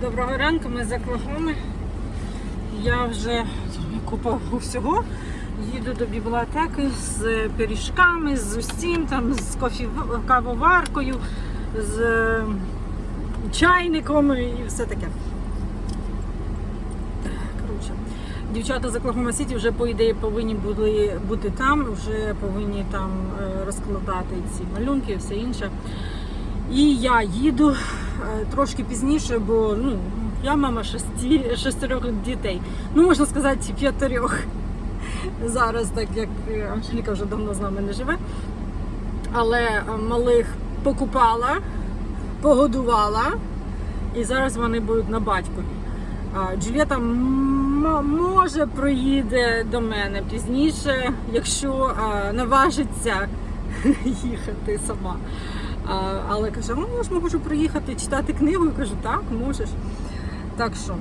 Доброго ранку, ми з Оклахоми. Я вже купа всього. Їду до бібліотеки з пиріжками, з усім, там, з кавоваркою, з е, чайником і все таке. Коротше, дівчата з Оклахома Сіті вже по ідеї повинні були бути там, вже повинні там е, розкладати ці малюнки і все інше. І я їду трошки пізніше, бо ну, я мама шести, шестерьох дітей. Ну, можна сказати, п'ятерьох. Зараз, так як е, Анжеліка вже давно з нами не живе. Але е, малих покупала, погодувала, і зараз вони будуть на батькові. Джулієта може проїде до мене пізніше, якщо наважиться їхати сама. Але каже, ну я ж можу приїхати читати книгу. Я кажу, так, можеш. Так що,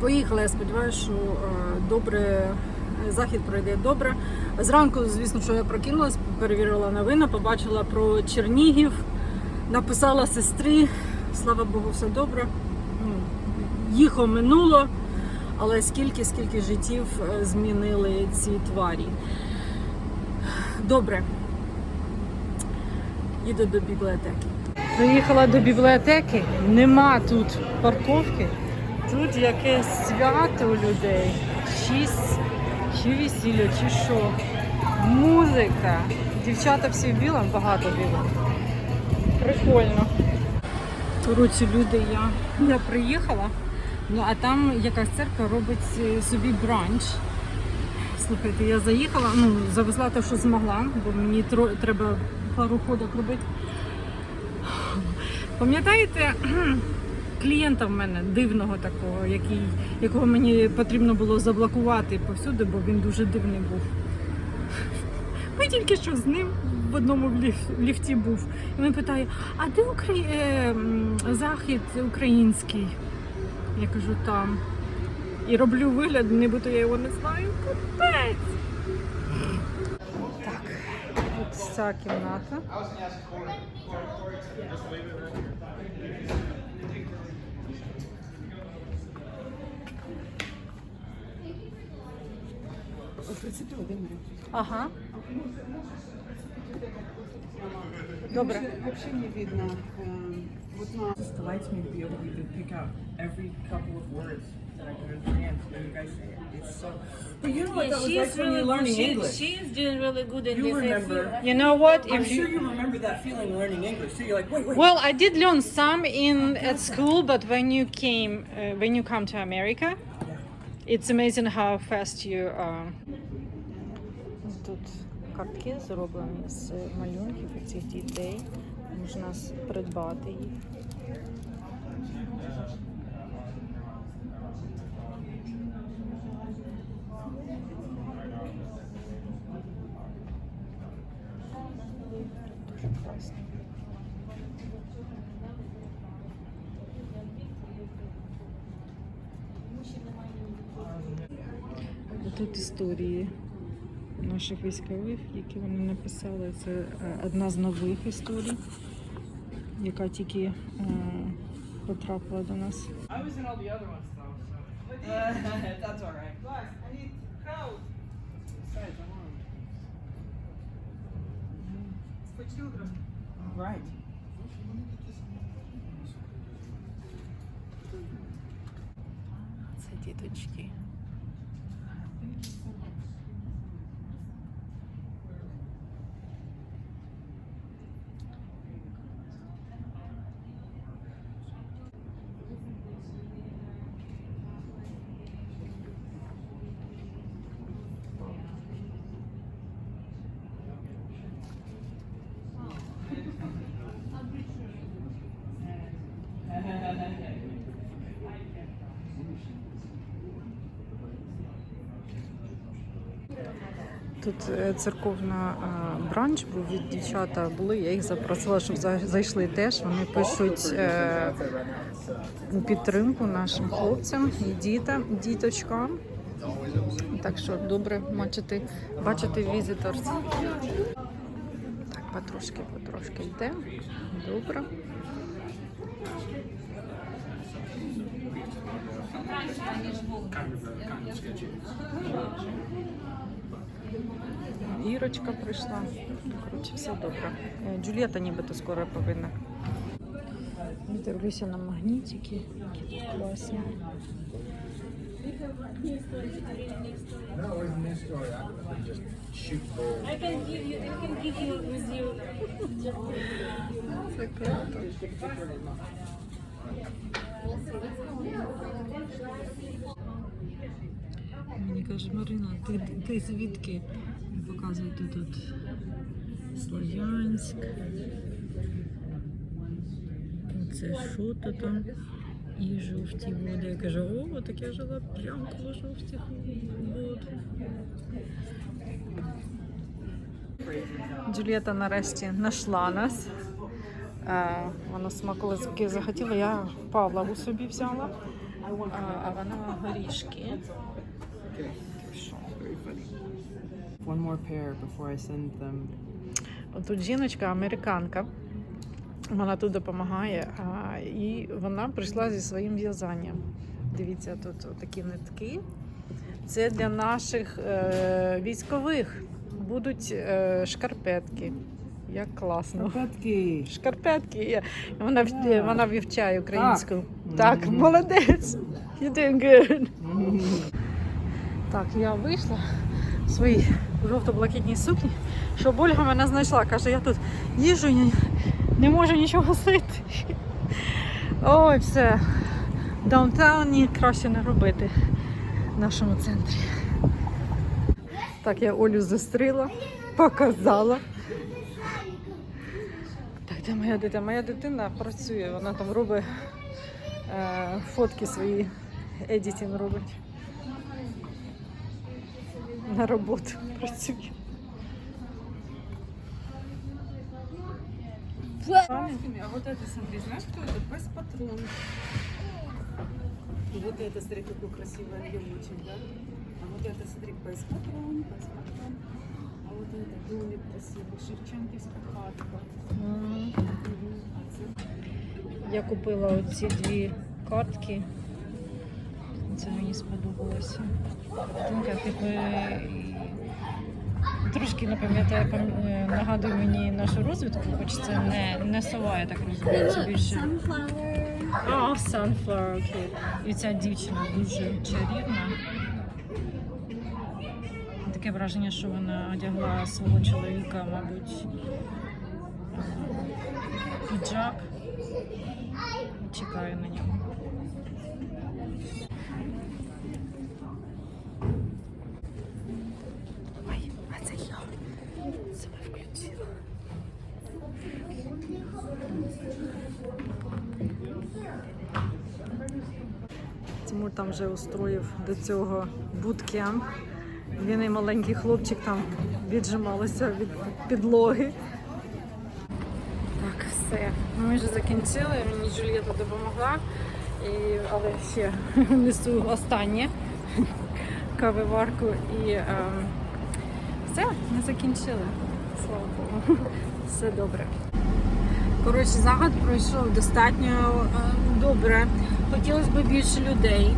поїхала, я сподіваюся, що добре. Захід пройде добре. Зранку, звісно, що я прокинулась, перевірила новини, побачила про Чернігів, написала сестрі. Слава Богу, все добре. Ну, Їх оминуло, але скільки, скільки життів е, змінили ці тварі. Добре. Їду до бібліотеки. Приїхала до бібліотеки, нема тут парковки. Тут якесь свято у людей. Шість чи весілля, чи що. Музика. Дівчата всі в білому, багато білого. Прикольно. Коротше, люди, я, я приїхала, ну а там якась церква робить е, собі бранч. Слухайте, я заїхала, ну, завезла те, що змогла, бо мені треба пару ходок робити. Пам'ятаєте, клієнта в мене дивного такого, який, якого мені потрібно було заблокувати повсюди, бо він дуже дивний був. Ми тільки що з ним в одному ліфті був. І він питає, а де Украї... е, захід український? Я кажу, там. І роблю вигляд, нібито я його не знаю. Капець. ця кімната. Ага. Добре. Вообще не видно. эм, Вот на Just delights me to be able to even pick out every couple of words that I can understand when you guys say it. It's so. But you know what that was like when you're learning English. She's doing really good in You this. remember? You know what? I'm If sure you, you remember that feeling learning English. So you're like, wait, wait. well, I did learn some in at school, but when you came, uh, when you come to America, it's amazing how fast you. Uh... Тут картки зроблені з малюнків цих дітей. Можна с- придбати їх. Тут історії наших військових, які вони написали. Це е, одна з нових історій, яка тільки е, потрапила до нас. That's all right. Guys, I need crowd. Sorry, come on. For children. Right. Це діточки. Тут е, церковна е, бранч, бо від дівчата були, я їх запросила, щоб зайшли теж. Вони пишуть е, підтримку нашим хлопцям і дітям, діточкам. Так що добре бачити, бачити візиторс. Так, потрошки, потрошки йде. Добре. Ірочка прийшла. Коротше, все добре. Е, Джульєта нібито скоро повинна. Дивлюся на магнітики, які тут класні. Це круто. Мені каже, Марина, ти, ти звідки? Показуєте тут Слов'янськ. Це що то там? І жовті води. Я кажу, о, так я жила прямо коло жовтих вод. Джульєта нарешті знайшла нас. Е, Вона смаколики захотіла, я Павлову собі взяла, Е, а вона горішки. Що, One more pair before I send them. Тут жіночка, американка. Вона тут допомагає, а, і вона прийшла зі своїм в'язанням. Дивіться, тут такі нитки. Це для наших е, військових. Будуть е, шкарпетки. Як класно. Петки. Шкарпетки є. Вона, Так. вона вивчає українську. Так. Так, молодець. You're doing good. Так, я вийшла в своїй жовто-блакитній сукні, щоб Ольга мене знайшла. Каже, я тут їжу, не, не можу нічого сити. Ой, все. В даунтауні краще не робити в нашому центрі. Так, я Олю зустріла, показала. Так, де моя дитина? Моя дитина працює, вона там робить е, фотки свої, едітінг робить На роботу працює. А вот это, смотри, знаешь, кто это? Пес патрон. И вот это, смотри, какой красивый объемчик, да? А вот это, смотри, пес патрон, пес патрон. А вот это домик красивый, Шевченківська хатка. Мгм. А це Я купила оці дві картки. Це мені сподобалося. Картинка, типу, трошки не пам'ятаю, пам- е, нагадує мені нашу розвідку, хоч це не, не сова, я так розумію. Це більше. А, Sunflower, окей. І ця дівчина дуже чарівна. Таке враження, що вона одягла свого чоловіка, мабуть, е, піджак. Чекаю на нього. Ой, а це я себе включила. Тимур там вже устроїв до цього буткемп. Він і маленький хлопчик там віджималися від підлоги. Так, все. Ми вже закінчили. Мені Джульєта допомогла. І, але ще несу останнє кавиварку і ем, все, ми закінчили. Слава Богу. Все добре. Коротше, загад пройшов достатньо е, добре. Хотілося б більше людей,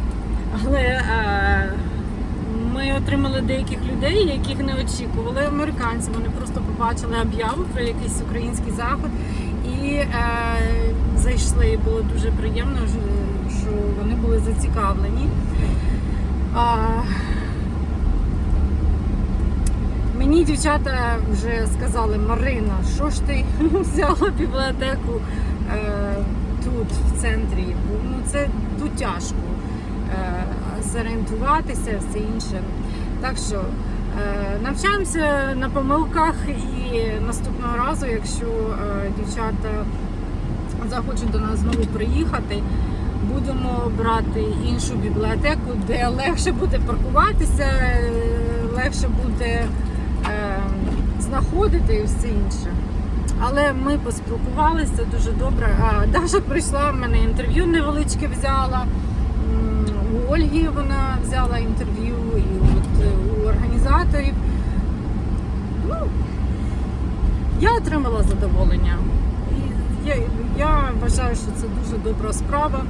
але е, ми отримали деяких людей, яких не очікували. Американці вони просто побачили об'яву про якийсь український заход і е, зайшли. Було дуже приємно, що- вони були зацікавлені. А, Мені дівчата вже сказали, Марина, що ж ти взяла бібліотеку е, тут, в центрі? Ну, це тут тяжко е, зорієнтуватися, все інше. Так що е, навчаємося на помилках і наступного разу, якщо е, дівчата захочуть до нас знову приїхати, будемо брати іншу бібліотеку, де легше буде паркуватися, легше буде е, знаходити і все інше. Але ми поспілкувалися дуже добре. А Даша прийшла, в мене інтерв'ю невеличке взяла. У Ольги вона взяла інтерв'ю і от е, у організаторів. Ну, я отримала задоволення. І я, я вважаю, що це дуже добра справа.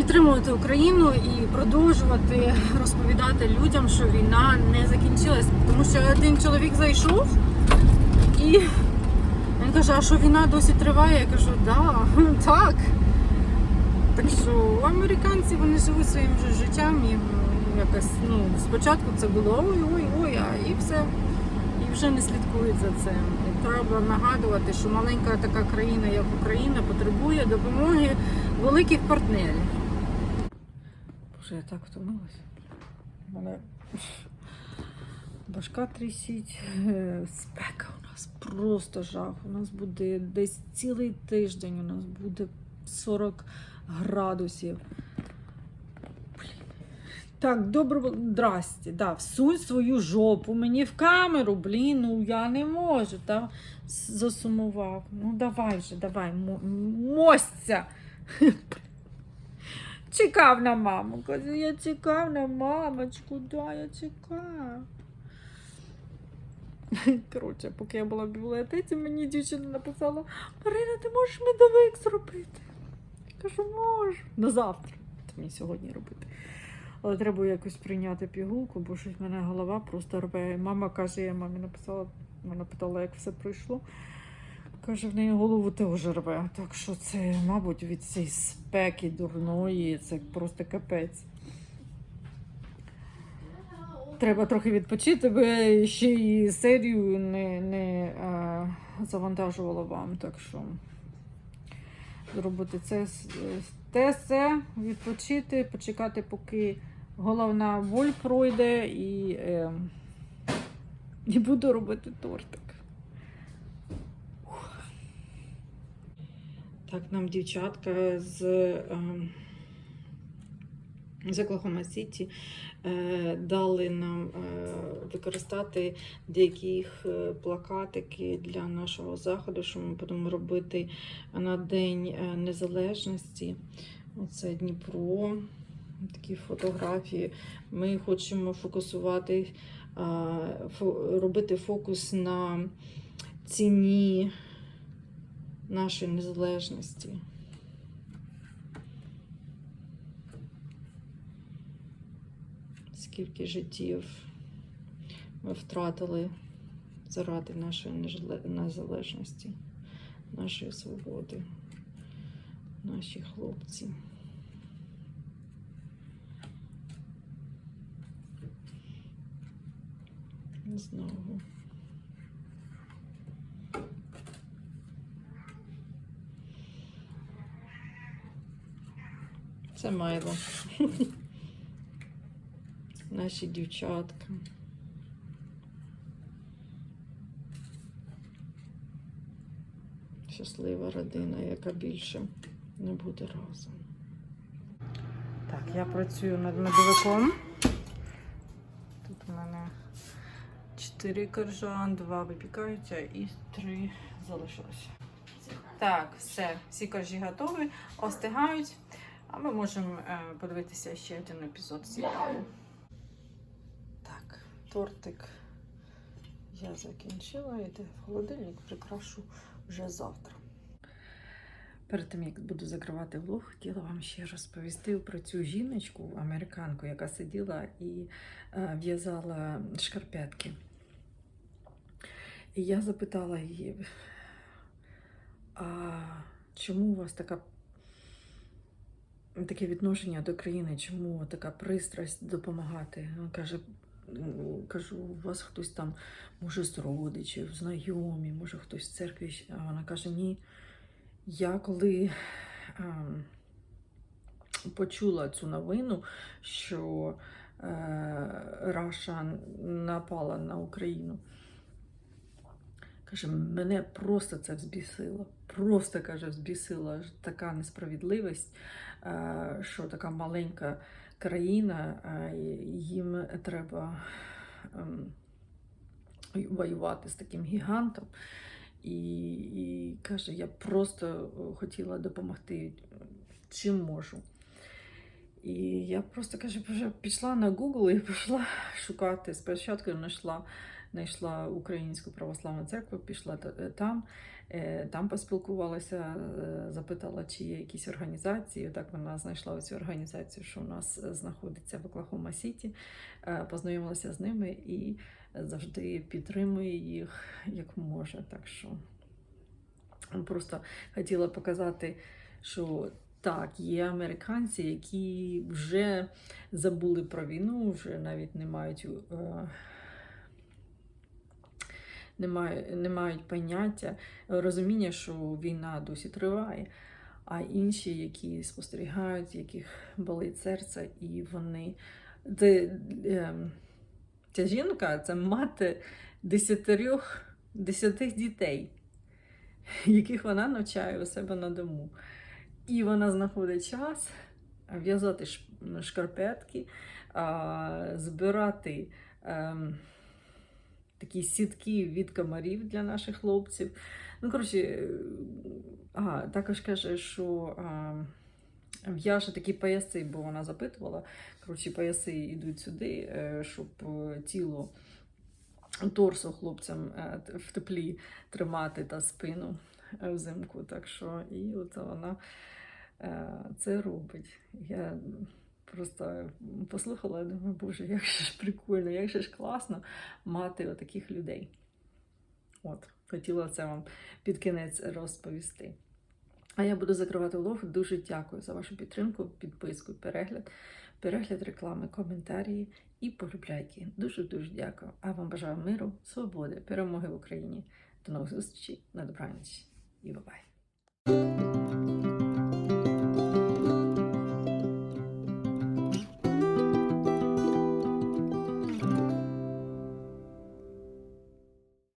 Підтримувати Україну і продовжувати розповідати людям, що війна не закінчилась. Тому що один чоловік зайшов і він каже, а що війна досі триває? Я кажу, да, так. Так що американці вони живуть своїм же життям і якось ну спочатку це було ой-ой-ой, а і все. І вже не слідкують за цим. І треба нагадувати, що маленька така країна, як Україна, потребує допомоги великих партнерів. Боже, я так втомилася. У мене башка трісить. Е, Спека у нас просто жах. У нас буде десь цілий тиждень, у нас буде 40 градусів. Так, добре, здрасте. Да, всунь свою жопу мені в камеру, блін, ну я не можу. Та? Засумував. Ну давай вже, давай, мо- мосться. Чекав на маму. Каже, я чекав на мамочку, да, я чекав. Коротше, поки я була в бібліотеці, мені дівчина написала: Марина, ти можеш медовик зробити? Я кажу, можу. На завтра. Це мені сьогодні робити. Але треба якось прийняти пігулку, бо щось в мене голова просто рве. Мама каже, я мамі написала, вона питала, як все пройшло. Каже, в неї голову теж рве. Так що це, мабуть, від цієї спеки дурної, це просто капець. Треба трохи відпочити, бо ще і серію не, не а, завантажувала вам. Так що зробити це, те все, відпочити, почекати, поки головна боль пройде, і, е, і буду робити тортик. Так, нам дівчатка з, е, з Оклахома Сіті е, дали нам е, використати деякі е, плакатики для нашого заходу, що ми будемо робити на День Незалежності. Оце Дніпро. Такі фотографії. Ми хочемо фокусувати, робити фокус на ціні нашої незалежності. Скільки життів ми втратили заради нашої незалежності, нашої свободи, наші хлопці. Знову. Це майло. Наші дівчатка. Щаслива родина, яка більше не буде разом. Так, я працюю над медовиком. Тут у мене 4 коржа, 2 випікаються і 3 залишилося. Так, все, всі коржі готові, остигають. А ми можемо е, подивитися ще один епізод серіалу. Так, тортик я закінчила, йде в холодильник, прикрашу вже завтра. Перед тим, як буду закривати влог, хотіла вам ще розповісти про цю жіночку, американку, яка сиділа і е, в'язала шкарпетки. І я запитала її, а чому у вас така таке відношення до країни, чому така пристрасть допомагати? Каже, кажу, у вас хтось там, може, з родичів, знайомі, може хтось в церкві. А вона каже, ні. Я коли ем, почула цю новину, що е, Раша напала на Україну. Каже, мене просто це взбісило. Просто каже, взбісила така несправедливість, е, що така маленька країна, е, їм треба ем, воювати з таким гігантом. І, і каже, я просто хотіла допомогти чим можу. І я просто каже, вже пішла на Google і пішла шукати. Спочатку знайшла знайшла Українську православну церкву, пішла там Е, Там поспілкувалася, е, запитала, чи є якісь організації. Так вона знайшла цю організацію, що у нас е, знаходиться в Оклахома Сіті, Е, познайомилася з ними і завжди підтримує їх як може. Так що просто хотіла показати, що так, є американці, які вже забули про війну, вже навіть не мають. е, не мають, не мають поняття, розуміння, що війна досі триває, а інші, які спостерігають, яких болить серце, і вони. Це, ем, ця жінка це мати десятирьох, десятих дітей, яких вона навчає у себе на дому. І вона знаходить час в'язати шкарпетки, збирати ем, такі сітки від комарів для наших хлопців. Ну, коротше, е, а, також каже, що в'яже такі пояси, бо вона запитувала. Коротше, пояси йдуть сюди, е, щоб е, тіло торсу хлопцям в теплі тримати та спину взимку. Так що і от вона це робить. Я просто послухала думаю, боже, як же ж прикольно, як же ж класно мати отаких людей. От, хотіла це вам під кінець розповісти. А я буду закривати влог. Дуже дякую за вашу підтримку, підписку, перегляд, перегляд реклами, коментарі і полюбляйки. Дуже дуже дякую. А вам бажаю миру, свободи, перемоги в Україні. До нових зустрічей на добраніч і бабай!